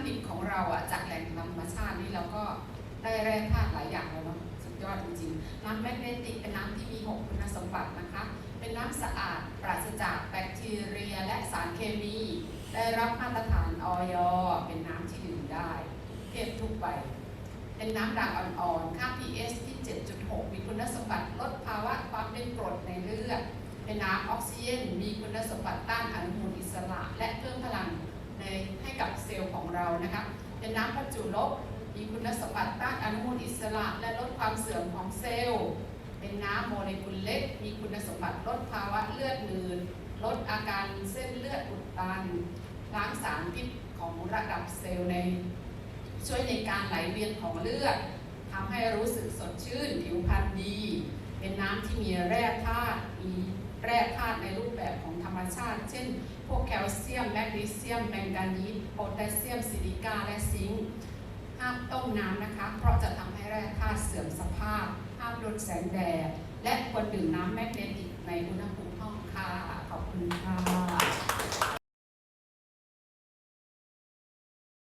ำดิบของเราอะจากแหล่งธรรมชาตินี่เราก็ได้แร่ธาตุหลายอย่างเลยเนาะสุดยอดจริงๆ น้ำแมกเนติกเป็นน้ำที่มี 6 คุณสมบัตินะคะ เป็นน้ำสะอาดปราศจากแบคทีเรียและสารเคมี ได้รับมาตรฐานออยเป็นน้ำที่ดื่มได้เทียบทุกใบเป็นน้ำด่างอ่อนๆ ค่า pH ที่ 7.6 มีคุณสมบัติลดภาวะความเป็นกรดในเลือด เป็นน้ำออกซิเจนมีคุณสมบัติต้านอนุมูลอิสระ และเพิ่มพลังในให้ กับเซลล์ของเรานะคะเป็นน้ำประจุลบ มีคุณสมบัติต้านอนุมูลอิสระ และลดความเสื่อมของเซลล์ เป็นน้ำโมเลกุลเล็ก มีคุณสมบัติลดภาวะเลือดหนืดลดอาการเส้นเลือดอุดตัน ล้างสารพิษของระดับเซลล์ใน ช่วยในการไหลเวียนของเลือดทำให้รู้สึกสดชื่นผิวพรรณดี เป็นน้ำที่มีแร่ธาตุมีแร่ธาตุในรู ชาติ เช่น พวกแคลเซียม แมกนีเซียม แมงกานีสโพแทสเซียม ซิลิกา และซิงค์ ห้ามต้มน้ำนะคะ เพราะจะทำให้แร่ธาตุเสื่อมสภาพ ห้ามโดนแสงแดด และควรดื่มน้ำแมกเนติกในอุณหภูมิห้องค่ะ ขอบคุณค่ะ